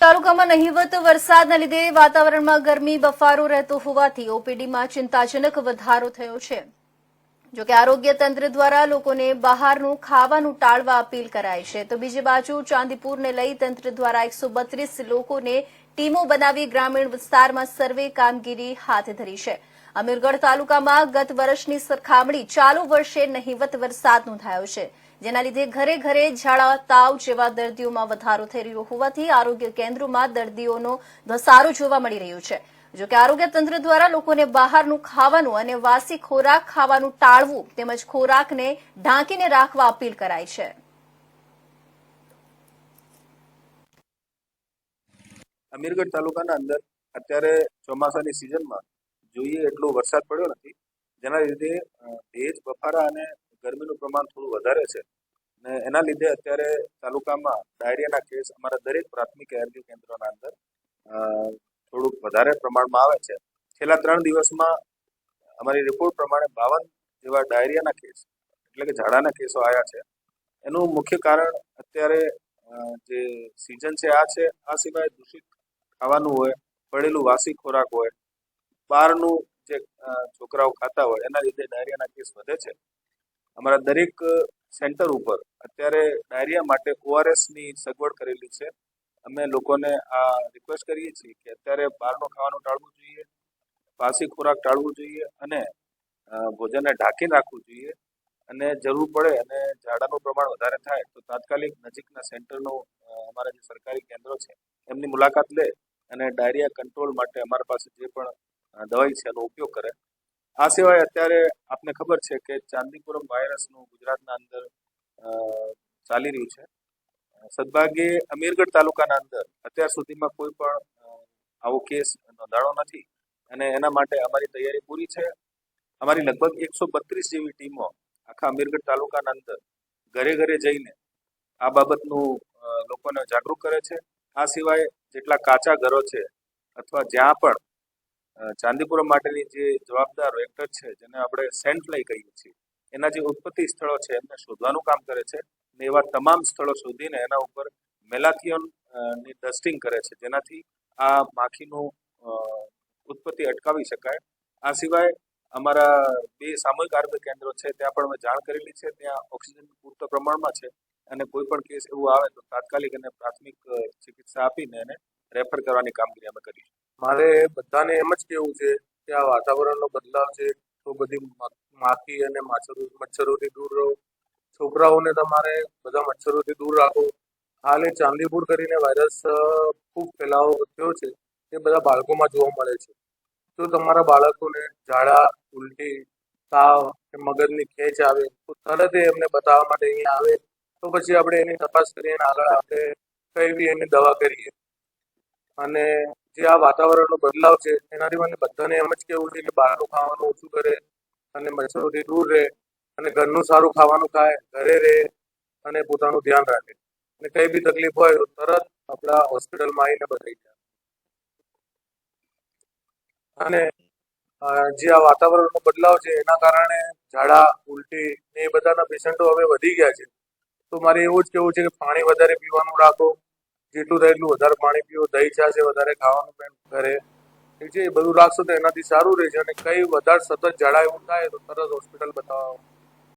તાલુકામાં નહીવત વરસાદના લીધે વાતાવરણમાં ગરમી, બફારો રહેતો હોવાથી ઓપીડીમાં ચિંતાજનક વધારો થયો છે. જોકે આરોગ્ય તંત્ર દ્વારા લોકોને બહારનું ખાવાનું ટાળવા અપીલ કરાઈ છે. તો બીજી બાજુ ચાંદીપુરને લઈ તંત્ર દ્વારા એકસો લોકોને ટીમો બનાવી ગ્રામીણ વિસ્તારમાં સર્વે કામગીરી હાથ ધરી છે. અમીરગઢ તાલુકામાં ગત વર્ષની સરખામણી ચાલુ વર્ષે નહિવત વરસાદ નોંધાયો છે. જેના લીધે ઘરે ઘરે ઝાડા, તાવ જેવા દર્દીઓમાં વધારો થઈ રહ્યો હોવાથી આરોગ્ય કેન્દ્રોમાં દર્દીઓનો ધસારો જોવા મળી રહ્યો છે. જોકે આરોગ્ય તંત્ર દ્વારા લોકોને બહારનું ખાવાનું અને વાસી ખોરાક ખાવાનું ટાળવું તેમજ ખોરાકને ઢાંકીને રાખવા અપીલ કરાઈ છે. અમીરગઢ તાલુકાના અંદર અત્યારે ચોમાસાની સિઝનમાં જોઈએ એટલો વરસાદ પડ્યો નથી. જેના લીધે ભેજ, બફારા અને ગરમીનું પ્રમાણ થોડું વધારે છે. ને એના લીધે અત્યારે તાલુકામાં ડાયરિયાના કેસ અમારા દરેક પ્રાથમિક આરોગ્ય કેન્દ્રોના અંદર થોડુંક વધારે પ્રમાણમાં આવે છે. છેલ્લા ત્રણ દિવસમાં અમારી રિપોર્ટ પ્રમાણે બાવન જેવા ડાયરિયાના કેસ, એટલે કે ઝાડાના કેસો આવ્યા છે. એનું મુખ્ય કારણ અત્યારે જે સિઝન છે આ છે, આ સિવાય દૂષિત ખાવાનું હોય, પડેલું વાસી ખોરાક હોય, બહારનું જે છોકરાઓ ખાતા હોય, એના લીધે ડાયરિયાના કેસ વધે છે. અમારા દરેક સેન્ટર ઉપર અત્યારે ડાયરિયા માટે ઓઆરએસની સગવડ કરેલી છે. અમે લોકોને આ રિક્વેસ્ટ કરીએ છીએ કે અત્યારે બહારનું ખાવાનું ટાળવું જોઈએ પાસી ખોરાક ટાળવું જોઈએ અને ભોજનને ઢાંકી રાખવું જોઈએ. અને જરૂર પડે અને ઝાડાનું પ્રમાણ વધારે થાય તો તાત્કાલિક નજીકના સેન્ટરનો અમારા જે સરકારી કેન્દ્રો છે, એમની મુલાકાત લે અને ડાયરિયા કંટ્રોલ માટે અમારા પાસે જે પણ દવાઈ છે એનો ઉપયોગ કરે. આ સિવાય અત્યારે આપને ખબર છે કે ચાંદીપુરમ વાયરસનું ગુજરાતના અંદર ચાલી રહ્યું છે. સદભાગ્યે અમીરગઢ તાલુકાના અંદર અત્યાર સુધીમાં કોઈ પણ આવો કેસ નોંધાણો નથી અને એના માટે અમારી તૈયારી પૂરી છે. અમારી લગભગ એકસો બત્રીસ જેવી ટીમો આખા અમીરગઢ તાલુકાના અંદર ઘરે ઘરે જઈને આ બાબતનું લોકોને જાગૃત કરે છે. આ સિવાય જેટલા કાચા ઘરો છે અથવા જ્યાં પણ ચાંદીપુરમ માટેની જે જવાબદાર એક્ટર છે, જેને આપણે સેન્ટ લઈ કહીએ છીએ, એના જે ઉત્પત્તિ સ્થળો છે, એમને શોધવાનું કામ કરે છે ને એવા તમામ સ્થળો શોધીને એના ઉપર મેલાથિયોનની ડસ્ટિંગ કરે છે, જેનાથી આ માખીનું ઉત્પત્તિ અટકાવી શકાય. આ સિવાય અમારા બે સામૂહિક આરોગ્ય કેન્દ્રો છે, ત્યાં પણ અમે જાણ કરેલી છે, ત્યાં ઓક્સિજન પૂરતા પ્રમાણમાં છે. અને કોઈ પણ કેસ એવું આવે તો તાત્કાલિક અને પ્રાથમિક ચિકિત્સા આપીને એને રેફર કરવાની કામગીરી અમે કરીશું મારે બધાને એમ જ કેવું છે કે આ વાતાવરણનો બદલાવ છે, તો બધી માખી અને માછરો, મચ્છરોથી દૂર રહો. છોકરાઓને તમારે બધા મચ્છરોથી દૂર રાખો. હાલ એ ચાંદીપુર કરીને વાયરસ ખૂબ ફેલાવો થયો છે, એ બધા બાળકોમાં જોવા મળે છે. જો તમારા બાળકોને ઝાડા, ઉલટી, તાવ કે મગજની ખેંચ આવે, તો તરત એમને બતાવવા માટે અહીંયા આવે. તો પછી આપણે એની તપાસ કરીને આગળ આપણે કઈ બી એની દવા કરીએ. અને જે આ વાતાવરણનો બદલાવ છે, એનાથી મને બધાને એમ જ કેવું છે કે બહારનું ખાવાનું ઓછું કરે અને મચ્છરોથી દૂર રહે અને ઘરનું સારું ખાવાનું ખાય, ઘરે રહે અને પોતાનું ધ્યાન રાખે. અને કઈ બી તકલીફ હોય તો તરત આપણા હોસ્પિટલમાં આવીને બતાવી જાય અને જે આ વાતાવરણનો બદલાવ છે, એના કારણે ઝાડા, ઉલટી એ બધાના પેશન્ટો હવે વધી ગયા છે. તો મારે એવું જ કેવું છે કે પાણી વધારે પીવાનું રાખો. જેટલું થાય એટલું વધારે પાણી પીવો દહીં એ વધારે ખાવાનું પણ ઘરે. ઠીક છે, એ બધું રાખશો તો એનાથી સારું રહેશે અને કંઈ વધારે સતત જળાયું થાય તો તરત હોસ્પિટલ બતાવો.